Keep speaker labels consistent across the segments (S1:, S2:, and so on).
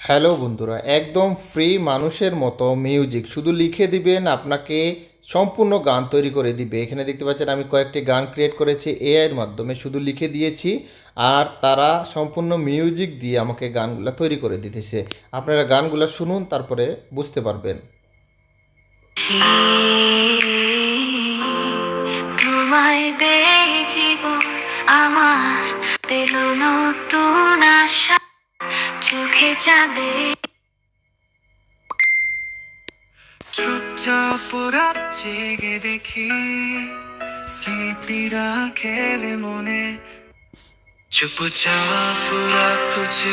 S1: Hello বন্ধুরা, একদম free মানুষের মতো মিউজিক শুধু লিখে দিবেন, আপনাকে সম্পূর্ণ গান তৈরি করে দিবে। এখানে দেখতে পাচ্ছেন আমি কয়েকটি গান ক্রিয়েট করেছি এআইয়ের মাধ্যমে শুধু লিখে দিয়েছি, আর তারা সম্পূর্ণ মিউজিক দিয়ে আমাকে গানগুলো তৈরি করে দিতেছে। আপনারা গানগুলো শুনুন, তারপরে বুঝতে পারবেন।
S2: আমার পেল নতুন আশা।
S3: 괜찮네. 춥적 보랍지게 되기 슬피라게 레몬에 죽부적 보랍도 지게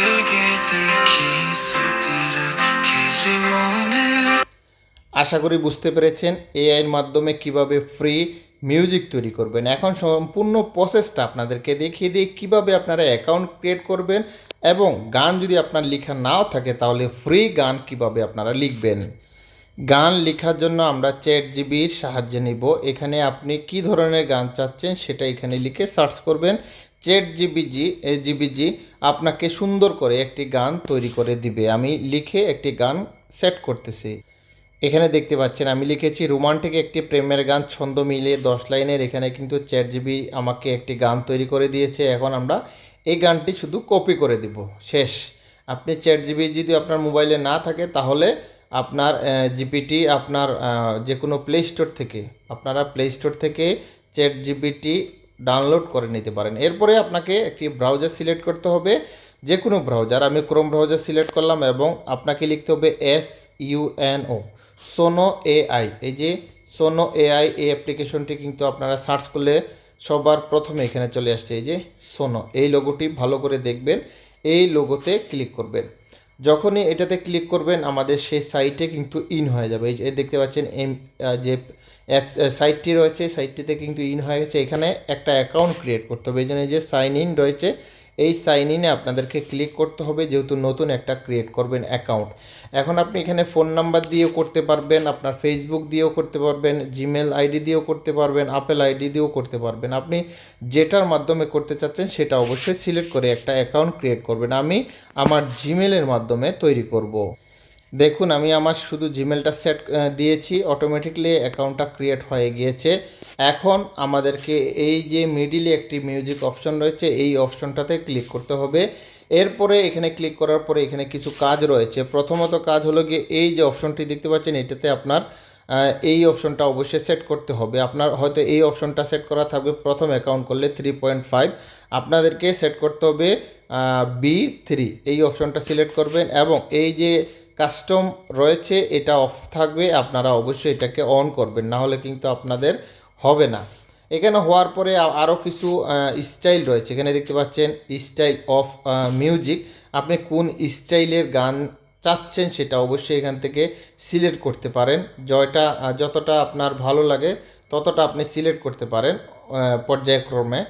S3: 되기 새띠라게 레몬에
S1: আশা করি বুঝতে পেরেছেন এআইয়ের মাধ্যমে কীভাবে ফ্রি মিউজিক তৈরি করবেন। এখন সম্পূর্ণ প্রসেসটা আপনাদেরকে দেখিয়ে দিই, কীভাবে আপনারা অ্যাকাউন্ট ক্রিয়েট করবেন এবং গান যদি আপনার লেখা নাও থাকে তাহলে ফ্রি গান কীভাবে আপনারা লিখবেন। গান লেখার জন্য আমরা চ্যাট জিবির সাহায্য নিব। এখানে আপনি কি ধরনের গান চাচ্ছেন সেটা এখানে লিখে সার্চ করবেন। চ্যাট জিবিজি এ জিবিজি আপনাকে সুন্দর করে একটি গান তৈরি করে দিবে। আমি লিখে একটি গান সেট করতেছি। এখানে দেখতে পাচ্ছেন, আমি লিখেছি, রোমান্টিক একটি প্রেমের গান, ছন্দ মিলে দশ লাইনের। এখানে কিন্তু চ্যাট জিবি আমাকে একটি গান তৈরি করে দিয়েছে। এখন আমরা এই গানটি শুধু কপি করে দিব। শেষ। আপনি চ্যাট জিবি যদি আপনার মোবাইলে না থাকে, তাহলে আপনার জিপিটি আপনার যে কোনো প্লে স্টোর থেকে, আপনারা প্লে স্টোর থেকে চ্যাট জিপিটি ডাউনলোড করে নিতে পারেন। এরপরে আপনাকে একটি ব্রাউজার সিলেক্ট করতে হবে। যে কোনো ব্রাউজার আমি ক্রোম ব্রাউজার সিলেক্ট করলাম এবং আপনাকে লিখতে হবে এস ইউএনও সোনো এআই এই যে সোনো এআই এই অ্যাপ্লিকেশনটি কিন্তু আপনারা সার্চ করলে সবার প্রথমে এখানে চলে আসছে। এই যে সোনো, এই লোগোটি ভালো করে দেখবেন, এই লোগোতে ক্লিক করবেন। যখনই এটাতে ক্লিক করবেন, আমাদের সেই সাইটে কিন্তু ইন হয়ে যাবে। এই দেখতে পাচ্ছেন, এম যে অ্যাপস সাইটটি রয়েছে সাইটটিতে কিন্তু ইন হয়ে গেছে। এখানে একটা অ্যাকাউন্ট ক্রিয়েট করতে হবে। এই জন্য যে সাইন ইন রয়েছে এই সাইন ইনে আপনাদেরকে ক্লিক করতে হবে, যেহেতু নতুন একটা ক্রিয়েট করবেন অ্যাকাউন্ট এখন আপনি এখানে ফোন নাম্বার দিয়েও করতে পারবেন, আপনার ফেসবুক দিয়েও করতে পারবেন জিমেল আইডি দিয়েও করতে পারবেন আপেল আইডি দিয়েও করতে পারবেন। আপনি যেটার মাধ্যমে করতে চাচ্ছেন, সেটা অবশ্যই সিলেক্ট করে একটা অ্যাকাউন্ট ক্রিয়েট করবেন। আমি আমার জিমেলের মাধ্যমে তৈরি করব। দেখুন, আমি আমার শুধু জিমেলটা সেট দিয়েছি অটোমেটিকলি অ্যাকাউন্টটা ক্রিয়েট হয়ে গিয়েছে। এখন আমাদেরকে এই যে মিডিলে একটি মিউজিক অপশন রয়েছে, এই অপশনটাতে ক্লিক করতে হবে। এরপরে এখানে ক্লিক করার পরে এখানে কিছু কাজ রয়েছে। প্রথমত কাজ হলো গিয়ে এই যে অপশনটি দেখতে পাচ্ছেন, এটাতে আপনার এই অপশনটা অবশ্যই সেট করতে হবে। আপনার হয়তো এই অপশনটা সেট করা থাকবে প্রথম অ্যাকাউন্ট করলে থ্রি পয়েন্ট ফাইভ আপনাদেরকে সেট করতে হবে বি থ্রি এই অপশনটা সিলেক্ট করবেন এবং এই যে কাস্টম রয়েছে, এটা অফ থাকবে, আপনারা অবশ্যই এটাকে অন করবেন না হলে কিন্তু আপনাদের হবে না। এখানে হওয়ার পরে আরও কিছু স্টাইল রয়েছে, এখানে দেখতে পাচ্ছেন স্টাইল অফ মিউজিক আপনি কোন স্টাইলের গান চাচ্ছেন, সেটা অবশ্যই এখান থেকে সিলেক্ট করতে পারেন। জয়টা যতটা আপনার ভালো লাগে, ততটা আপনি সিলেক্ট করতে পারেন পর্যায়ক্রমে।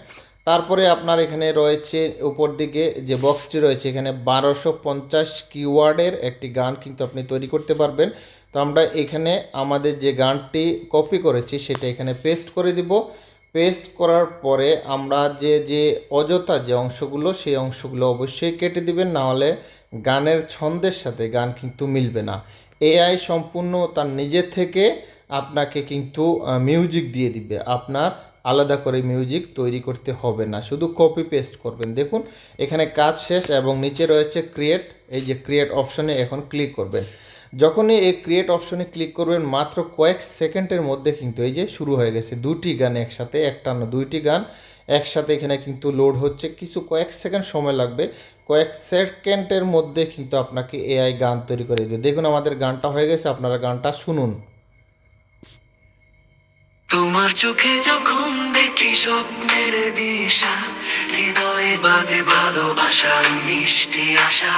S1: তারপরে আপনার এখানে রয়েছে উপর দিকে যে বক্সটি রয়েছে, এখানে বারোশো পঞ্চাশ কিওয়ার্ডের একটি গান কিন্তু আপনি তৈরি করতে পারবেন। তো আমরা এখানে আমাদের যে গানটি কপি করেছি, সেটা এখানে পেস্ট করে দিব। পেস্ট করার পরে আমরা যে যে অযথা যে অংশগুলো, সেই অংশগুলো অবশ্যই কেটে দিবেন, না হলে গানের ছন্দের সাথে গান কিন্তু মিলবে না। এআই সম্পূর্ণ তার নিজের থেকে আপনাকে কিন্তু মিউজিক দিয়ে দিবে। আপনার আলাদা করে মিউজিক তৈরি করতে হবে না। শুধু কপি পেস্ট করবেন। দেখুন, এখানে কাজ শেষ এবং নিচে রয়েছে ক্রিয়েট এই যে ক্রিয়েট অপশনে এখন ক্লিক করবেন। যখনই এই ক্রিয়েট অপশনে ক্লিক করবেন, মাত্র কয়েক সেকেন্ডের মধ্যে কিন্তু এই যে শুরু হয়ে গেছে। দুটি গান একসাথে, একটা না, দুইটি গান একসাথে এখানে কিন্তু লোড হচ্ছে। কিছু কয়েক সেকেন্ড সময় লাগবে। কয়েক সেকেন্ডের মধ্যে কিন্তু আপনাকে এআই গান তৈরি করে দেবে। দেখুন, আমাদের গানটা হয়ে গেছে। আপনারা গানটা শুনুন।
S3: তোমার চোখে যখন দেখি স্বপ্নের দিশা, হৃদয়ে বাজে ভালোবাসার মিষ্টি আশা।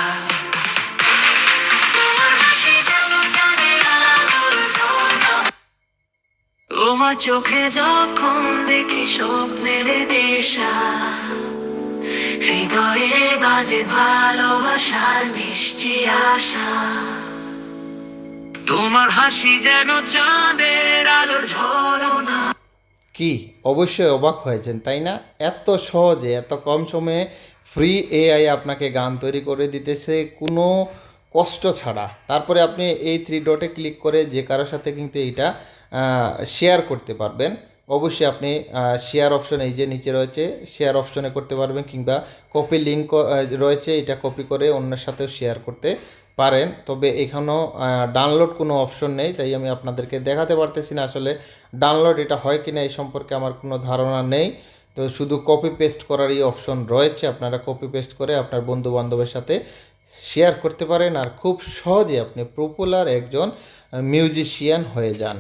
S3: তোমার চোখে যখন দেখি স্বপ্নের দিশা, হৃদয়ে বাজে ভালোবাসার মিষ্টি আশা। তোমার হাসি যেন চাঁদের আলোর ঝলনা।
S1: কি? অবশ্যই অবাক হয়েছেন, তাই না? এত সহজে, এত কম সময়ে ফ্রি এআই আপনাকে গান তৈরি করে দিতেছে কোনো কষ্ট ছাড়া। তারপরে আপনি এই থ্রি ডটে ক্লিক করে যে কারোর সাথে কিন্তু এইটা শেয়ার করতে পারবেন। অবশ্যই আপনি শেয়ার অপশন এই যে নিচে রয়েছে শেয়ার অপশনে করতে পারবেন কিংবা কপি লিঙ্ক রয়েছে, এটা কপি করে অন্যের সাথেও শেয়ার করতে পারেন, তবে এখানেও ডাউনলোড কোনো অপশন নেই, তাই আমি আপনাদেরকে দেখাতে পারতেছি না আসলে ডাউনলোড এটা হয় কি না এই সম্পর্কে আমার কোনো ধারণা নেই। তো শুধু কপি পেস্ট করারই অপশন রয়েছে, আপনারা কপি পেস্ট করে আপনার বন্ধু বান্ধবের সাথে শেয়ার করতে পারেন, আর খুব সহজে আপনি পপুলার একজন মিউজিশিয়ান হয়ে যান।